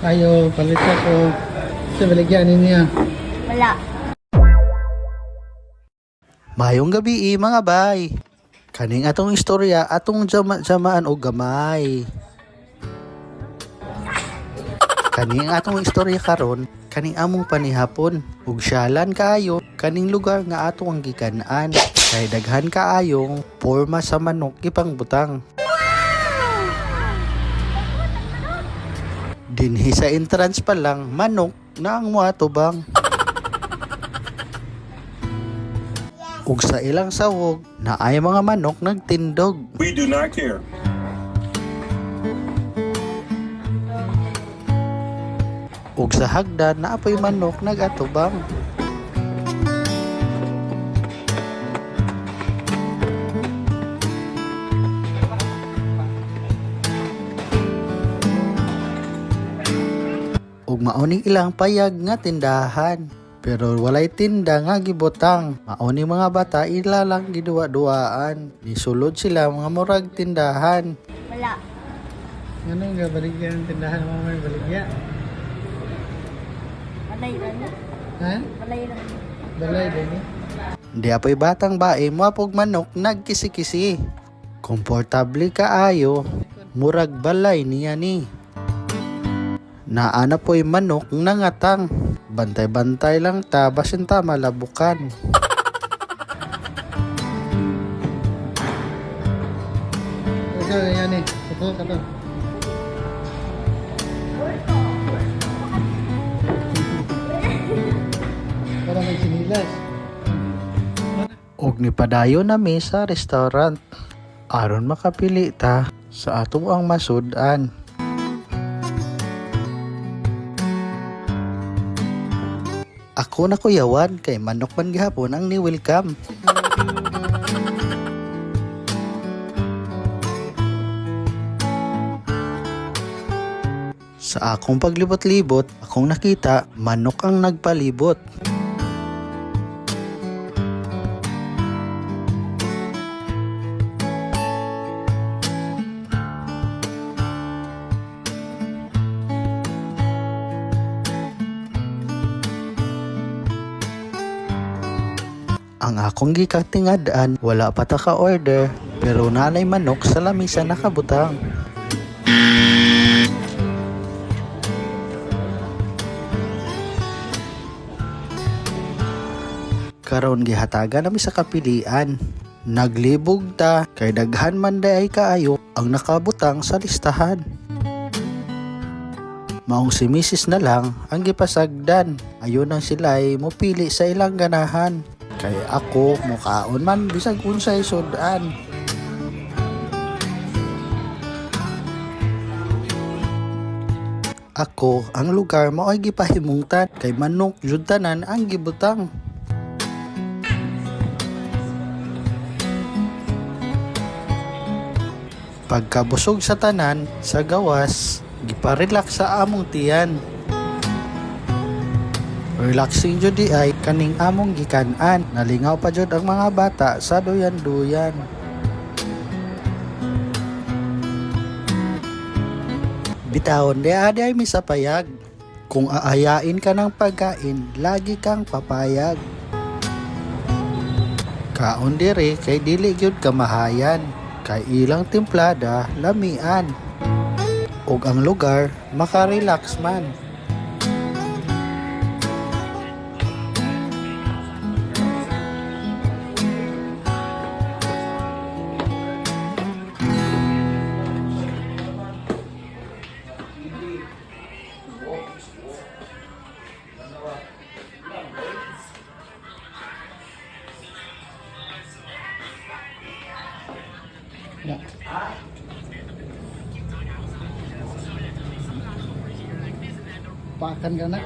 Ayo, palit ako. Sa baligyan niya. Wala. Mayong gabi eh, mga bay. Kaning atong istorya atong jama jamaan og gamay. Kaning atong istorya karon kaning among panihapon ug syalan kaayo kaning lugar nga atong ang gikan-an kay daghan kaayong porma sa manok gipang butang. Dinhi sa entrance pa lang manok na ang muatubang. ug sa ilang sawog na ay mga manok nagtindog. We do not care. ug sa hagdan na apoy manok nagatubang. Ug mauni ilang payag nga tindahan. Pero walay tinda nga gibutang. Mauni mga bata ilalang giduwa-duwaan. Nisulod sila mga murag tindahan. Wala. Ano nga baligyan ang tindahan mo may baligya? Malay lang. Ha? Malay lang. Balay din eh. Di apoy batang bae muapog manok nagkisi-kisi. Komportable kaayo, murag balay niya ni. Naana po'y manok nangatang. Bantay-bantay lang ta basin ta malabukan. Ito yan eh. Ito ka to. Para may sinilas. Og ni padayo na mi sa restaurant. Aron makapili ta sa ato ang masudan. Ako na kuyawan kay manok man gihapon ang ni-welcome. Sa akong paglibot-libot, akong nakita manok ang nagpalibot. Ang akong gikatingadaan, wala pa ta ka order, pero nanay manok sa lamisa nakabutang. Karon gihatagan nami sa kapilian. Naglibog ta kay daghan man day ay kaayo ang nakabutang sa listahan. Maong si Mrs. na lang ang gipasagdan. Ayun ang sila ay mupili sa ilang ganahan. Kay ako mukaon man bisag unsay sudan. Ako ang lugar mo ay gipahimungtan kay manok jud tanan ang gibutang. Pagkabusog sa tanan, sa gawas, giparelax sa among tiyan. Relaxing jud di ay kaning among gikan-an. Nalingaw pa jud ang mga bata sa duyan-duyan. Bitawon di adi ay misapayag. Kung aayain ka ng pagkain, lagi kang papayag. Kaon diri kay dili gyud kamahayan. Kay ilang timplada, lamian. Ug ang lugar, makarelax man. Ya. Pakan ka.